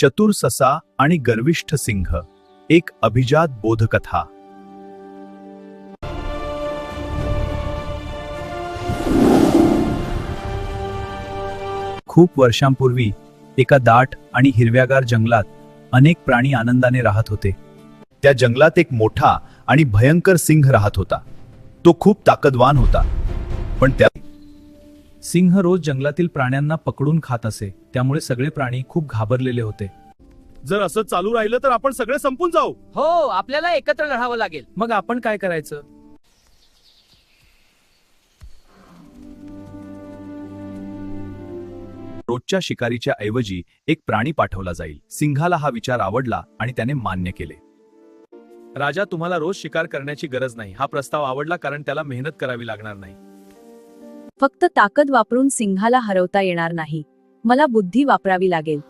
चतुर ससा आणि गर्विष्ठ सिंह. एक अभिजात बोधकथा. खूप वर्षांपूर्वी एका दाट आणि हिरव्यागार जंगलात अनेक प्राणी आनंदाने राहत होते. त्या जंगलात एक मोठा आणि भयंकर सिंह राहत होता. तो खूप ताकदवान होता. पण त्या सिंह रोज जंगलातील प्राण्यांना पकडून खात असे. त्यामुळे सगळे प्राणी खूप घाबरलेले होते. जर असं चालू राहिलं तर आपण सगळे संपून जाऊ. हो आपल्याला एकत्र लढावं लागेल. मग आपण काय करायचं? रोजच्या शिकारीच्या ऐवजी एक प्राणी पाठवला जाईल. सिंहाला हा विचार आवडला आणि त्याने मान्य केले. राजा तुम्हाला रोज शिकार करण्याची गरज नाही. हा प्रस्ताव आवडला कारण त्याला मेहनत करावी लागणार नाही. फक्त ताकद वापरून सिंहाला हरवता येणार नाही. मला बुद्धी वापरावी लागेल.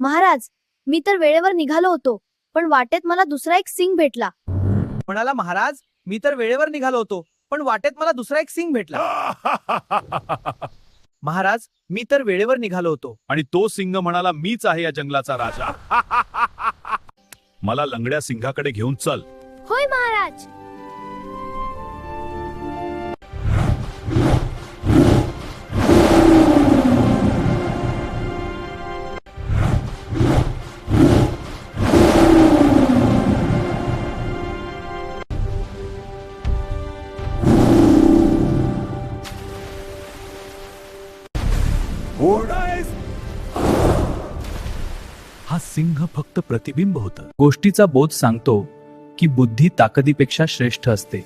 महाराज मी तर वेळेवर निघालो होतो पण वाटेत मला दुसरा एक सिंग भेटला. म्हणाला महाराज मी तर वेळेवर निघालो होतो पण वाटेत मला दुसरा एक सिंग भेटला. महाराज मी तर वेळेवर निघालो होतो. आणि तो सिंह म्हणाला मीच आहे या जंगलाचा राजा. मला लंगड्या सिंहाकडे घेऊन चल. हा सिंह फक्त प्रतिबिंब होत. गोष्टीचा बोध सांगतो की बुद्धी ताकदीपेक्षा श्रेष्ठ असते.